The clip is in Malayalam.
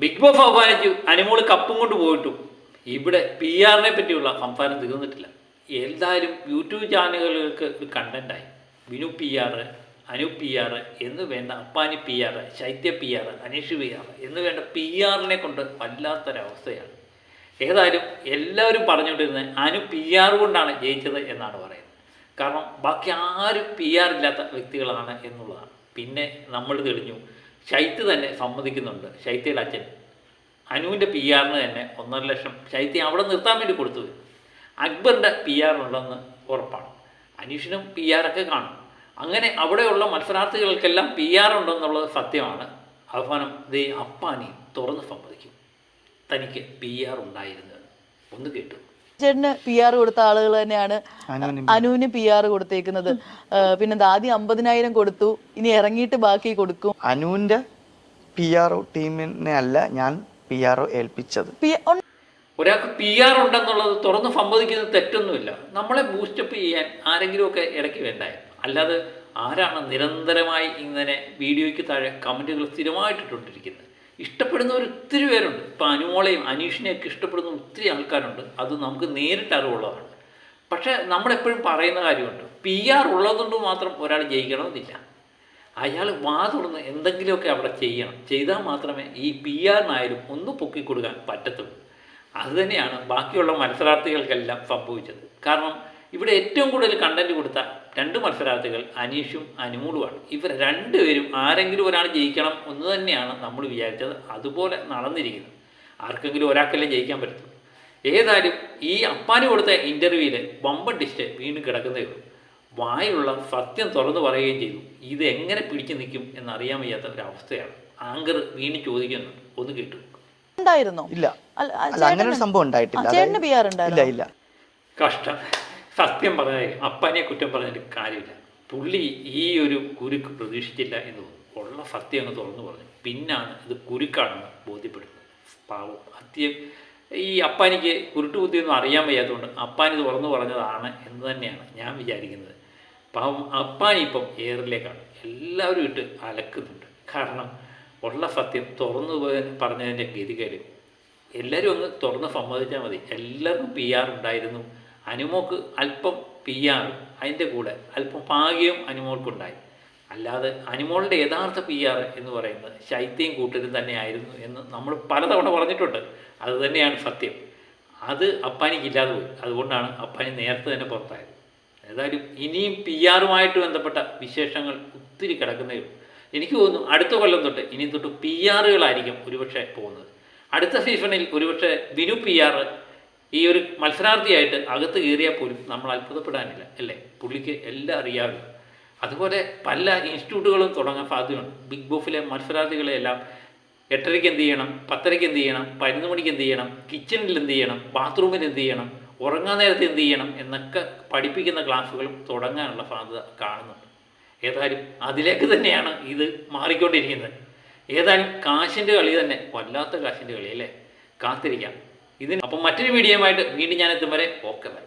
ബിഗ് ബോസ് അവമാനിച്ചു അനിമോൾ കപ്പും കൊണ്ട് പോയിട്ടും. ഇവിടെ പി ആറിനെ പറ്റിയുള്ള സംസാരം തീർന്നിട്ടില്ല. എന്തായാലും യൂട്യൂബ് ചാനലുകൾക്ക് ഒരു കണ്ടന്റായി Vinu P R Anu P R എന്ന് വേണ്ട Appani P R Shaithya P R Aneesh P R എന്ന് വേണ്ട പി ആറിനെ കൊണ്ട് വല്ലാത്തൊരവസ്ഥയാണ്. ഏതായാലും എല്ലാവരും പറഞ്ഞുകൊണ്ടിരുന്നത് അനു പി ആർ കൊണ്ടാണ് ജയിച്ചത് എന്നാണ് പറയുന്നത്. കാരണം ബാക്കി ആരും പി ആർ ഇല്ലാത്ത വ്യക്തികളാണ് എന്നുള്ളതാണ്. പിന്നെ നമ്മൾ തെളിഞ്ഞു. ശൈത്യ തന്നെ സമ്മതിക്കുന്നുണ്ട്. ശൈത്യയുടെ അച്ഛൻ. അനുവിന്റെ പി ആറിന് തന്നെ ഒന്നര ലക്ഷം. ശൈത്യം അവിടെ നിർത്താൻ വേണ്ടി കൊടുത്തു അക്ബറിന്റെ പി ആറിനുള്ളതെന്ന് ഉറപ്പാണ്. അനീഷിനും പി ആറൊക്കെ കാണും. അങ്ങനെ അവിടെയുള്ള മത്സരാർത്ഥികൾക്കെല്ലാം പി ആർ ഉണ്ടെന്നുള്ളത് സത്യമാണ്. അവസാനം ദേ അപ്പാനി തുറന്ന് സമ്മതിക്കും. തനിക്ക് പി ആർ ഉണ്ടായിരുന്നത് ഒന്ന് കേട്ടു. ചേട്ടന് പി ആർ കൊടുത്ത ആളുകൾ തന്നെയാണ് അനുവിന് പി ആർ കൊടുത്തേക്കുന്നത്. പിന്നെ പിന്നെന്താ ആദ്യം അമ്പതിനായിരം കൊടുത്തു ഇനി ഇറങ്ങിയിട്ട് ബാക്കി കൊടുക്കും. അനുവിന്റെ പി ആർ ഒ ടീമിനെ അല്ല ഞാൻ പി ആർ ഒ ഏൽപ്പിച്ചത് ഒരാൾക്ക് പി ആർ ഉണ്ടെന്നുള്ളത് തുറന്ന് സമ്മതിക്കുന്നത് തെറ്റൊന്നുമില്ല. നമ്മളെ ബൂസ്റ്റപ്പ് ചെയ്യാൻ ആരെങ്കിലും ഒക്കെ ഇടയ്ക്ക് വേണ്ടായി അല്ലാതെ ആരാണ് നിരന്തരമായി ഇങ്ങനെ വീഡിയോയ്ക്ക് താഴെ കമന്റുകൾ സ്ഥിരമായിട്ടിട്ടുകൊണ്ടിരിക്കുന്നത് ഇഷ്ടപ്പെടുന്നവർ ഒത്തിരി പേരുണ്ട്. ഇപ്പോൾ അനുമോളെയും അനീഷിനെയൊക്കെ ഇഷ്ടപ്പെടുന്ന ഒത്തിരി ആൾക്കാരുണ്ട്. അത് നമുക്ക് നേരിട്ട് അറിവുള്ളതാണ്. പക്ഷേ നമ്മളെപ്പോഴും പറയുന്ന കാര്യമുണ്ട്. പി ആർ ഉള്ളതുകൊണ്ട് മാത്രം ഒരാൾ ജയിക്കണമെന്നില്ല. അയാൾ വാ എന്തെങ്കിലുമൊക്കെ അവിടെ ചെയ്യണം. ചെയ്താൽ മാത്രമേ ഈ പി ആറിനായാലും ഒന്ന് പൊക്കിക്കൊടുക്കാൻ പറ്റത്തുള്ളൂ. അതുതന്നെയാണ് ബാക്കിയുള്ള മത്സരാർത്ഥികൾക്കെല്ലാം സംഭവിച്ചത്. കാരണം ഇവിടെ ഏറ്റവും കൂടുതൽ കണ്ടന്റ് കൊടുത്ത രണ്ട് മത്സരാർത്ഥികൾ അനീഷും അനുമൂളുമാണ്. ഇവർ രണ്ടുപേരും ആരെങ്കിലും ഒരാൾ ജയിക്കണം എന്ന് തന്നെയാണ് നമ്മൾ വിചാരിച്ചത്. അതുപോലെ നടന്നിരിക്കുന്നത്. ആർക്കെങ്കിലും ഒരാൾക്കല്ലേ ജയിക്കാൻ പറ്റും ഏതായാലും ഈ അപ്പാന് കൊടുത്ത ഇന്റർവ്യൂവിൽ വമ്പൻ ടിസ്റ്റ് വീണ്ടും കിടക്കുന്നേ ഉള്ളൂ. വായുള്ള സത്യം തുറന്നു പറയുകയും ചെയ്തു. ഇത് എങ്ങനെ പിടിച്ചു നിൽക്കും എന്നറിയാൻ വയ്യാത്ത അവസ്ഥയാണ്. ആങ്കർ വീണ്ടും ചോദിക്കുന്നു. ഒന്ന് കേട്ടു. ഉണ്ടായിരുന്നോ? ഇല്ല. അല്ല, അങ്ങനെ ഒരു സംഭവം ഉണ്ടായിട്ടില്ല. ഇല്ല ഇല്ല. കഷ്ടം. സത്യം പറഞ്ഞാൽ അപ്പനെ കുറ്റം പറഞ്ഞിട്ട് കാര്യമില്ല. പുള്ളി ഈ ഒരു കുരുക്ക് പ്രതീക്ഷിച്ചില്ല എന്ന് ഉള്ള സത്യം അങ്ങ് തുറന്നു പറഞ്ഞു. പിന്നാണ് ഇത് കുരുക്കാണെന്ന് ബോധ്യപ്പെടുന്നത്. പാവം. അത്യം ഈ അപ്പാനിക്ക് കുരുട്ടുബുദ്ധിയൊന്നും അറിയാൻ വയ്യാത്തതുകൊണ്ട് അപ്പാനി തുറന്നു പറഞ്ഞതാണ് എന്ന് തന്നെയാണ് ഞാൻ വിചാരിക്കുന്നത്. പാവം അപ്പാനി ഇപ്പം എയറിലേക്കാണ് എല്ലാവരും ഇട്ട് അലക്കുന്നുണ്ട്. കാരണം ഉള്ള സത്യം തുറന്നു പറഞ്ഞതിന്റെ ഗതികേട്. എല്ലാവരും ഒന്ന് തുറന്ന് സമ്മതിച്ചാൽ മതി. എല്ലാവർക്കും പി ആർ ഉണ്ടായിരുന്നു. അനുമോക്ക് അല്പം പി ആർ അതിന്റെ കൂടെ അല്പം ഭാഗ്യവും അനുമോൾക്കുണ്ടായി. അല്ലാതെ അനുമോളുടെ യഥാർത്ഥ പി ആർ എന്ന് പറയുന്നത് ശൈത്യം കൂട്ടരും തന്നെയായിരുന്നു എന്ന് നമ്മൾ പലതവണ പറഞ്ഞിട്ടുണ്ട്. അത് തന്നെയാണ് സത്യം. അത് അപ്പാനിക്കില്ലാതെ പോയി. അതുകൊണ്ടാണ് അപ്പാനി നേരത്തെ തന്നെ പുറത്തായത്. ഏതായാലും ഇനിയും പി ആറുമായിട്ട് ബന്ധപ്പെട്ട വിശേഷങ്ങൾ ഒത്തിരി കിടക്കുന്നേ ഉള്ളൂ. എനിക്ക് തോന്നുന്നു അടുത്ത കൊല്ലം തൊട്ട് ഇനി തൊട്ട് പി ആറുകളായിരിക്കും ഒരുപക്ഷെ പോകുന്നത്. അടുത്ത സീസണിൽ ഒരുപക്ഷെ വിനു പി ആർ ഈ ഒരു മത്സരാർത്ഥിയായിട്ട് അകത്ത് കയറിയാൽ പോലും നമ്മൾ അത്ഭുതപ്പെടാനില്ല അല്ലേ? പുള്ളിക്ക് എല്ലാം അറിയാമല്ലോ. അതുപോലെ പല ഇൻസ്റ്റിറ്റ്യൂട്ടുകളും തുടങ്ങാൻ സാധ്യതയുണ്ട്. ബിഗ് ബോസിലെ മത്സരാർത്ഥികളെയെല്ലാം എട്ടരയ്ക്ക് എന്ത് ചെയ്യണം പത്തരയ്ക്ക് എന്ത് ചെയ്യണം പതിനൊന്ന് മണിക്ക് എന്ത് ചെയ്യണം കിച്ചണിൽ എന്ത് ചെയ്യണം ബാത്റൂമിൽ എന്ത് ചെയ്യണം ഉറങ്ങാൻ നേരത്തെ എന്ത് ചെയ്യണം എന്നൊക്കെ പഠിപ്പിക്കുന്ന ക്ലാസ്സുകളും തുടങ്ങാനുള്ള സാധ്യത കാണുന്നുണ്ട്. ഏതായാലും അതിലേക്ക് തന്നെയാണ് ഇത് മാറിക്കൊണ്ടിരിക്കുന്നത്. ഏതായാലും കാശിന്റെ കളി തന്നെ വല്ലാത്ത കാശിന്റെ കളി അല്ലേ കാത്തിരിക്കാം. ഇതിന് അപ്പം മറ്റൊരു വീഡിയോയുമായിട്ട് വീണ്ടും ഞാൻ എത്തും വരെ ഓക്കെ ബൈ.